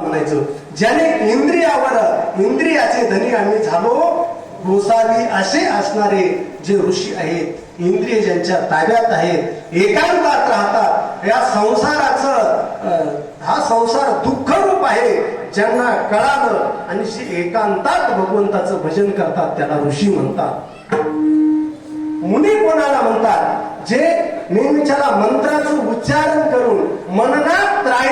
म्हणायचो ज्याने इंद्रियावर इंद्रियाचे धनी आम्ही झालो गोसावी असे असणारे जे ऋषी आहेत इंद्रिय ज्यांच्या ताब्यात आहेत एकांतात राहतात. या संसाराचं हा संसार दुःखरूप आहे. ज्यांना कळालं आणि जे एकांतात भगवंताचं भजन करतात त्याला ऋषी म्हणतात. मुनी कोणाला म्हणतात? जे नेहमीच्याला मंत्राचं उच्चारण करून मननात त्रायते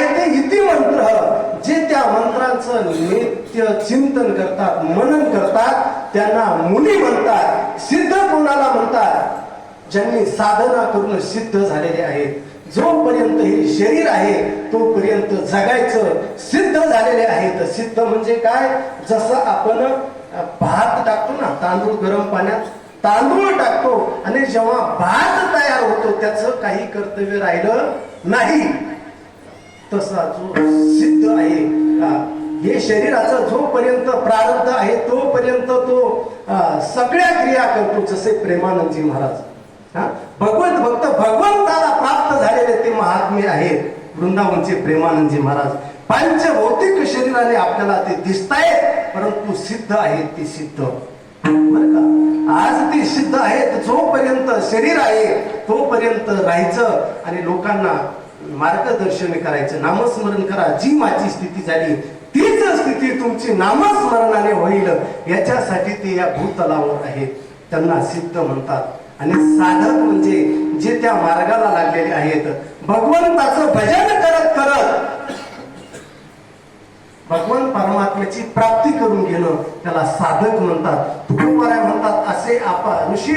मंत्रांचं नित्य चिंतन करतात मनन करतात त्यांना मुनी म्हणतात सिद्ध कोणाला म्हणतात? ज्यांनी साधना करून सिद्ध झालेले आहेत. जोपर्यंत हे शरीर आहे तोपर्यंत जगायचं सिद्ध झालेले आहेत सिद्ध म्हणजे काय? जसं आपण भात टाकतो ना तांदूळ गरम पाण्यात तांदूळ टाकतो आणि जेव्हा भात तयार होतो त्याचं काही कर्तव्य राहिलं नाही. तसा जो सिद्ध आहे. हे शरीराचं जोपर्यंत प्रारब्ध आहे तोपर्यंत तो सगळ्या क्रिया करतो जसे प्रेमानंदजी महाराज हा? भगवंत भक्त भगवंताला प्राप्त झालेले ते महात्मे आहेत वृंदावनचे प्रेमानंदजी महाराज. पंचभौतिक शरीराने आपल्याला ते दिसतायत परंतु सिद्ध आहेत ते सिद्ध. बरं का? आज ती सिद्ध आहेत जोपर्यंत शरीर आहे तोपर्यंत राहायचं आणि लोकांना मार्गदर्शन करायचं नामस्मरण करा जी माझी स्थिती झाली ती स्थिती तुमची नामस्मरणाने होईल. याच्यासाठी ते या भूतलावर आहेत. त्यांना सिद्ध म्हणतात. आणि साधक म्हणजे जे त्या मार्गाला लागलेले आहेत. भगवंताचं भजन करत करत भगवान परमात्म्याची प्राप्ती करून घेणं त्याला साधक म्हणतात. तुकोबाराय म्हणतात असे आपण ऋषी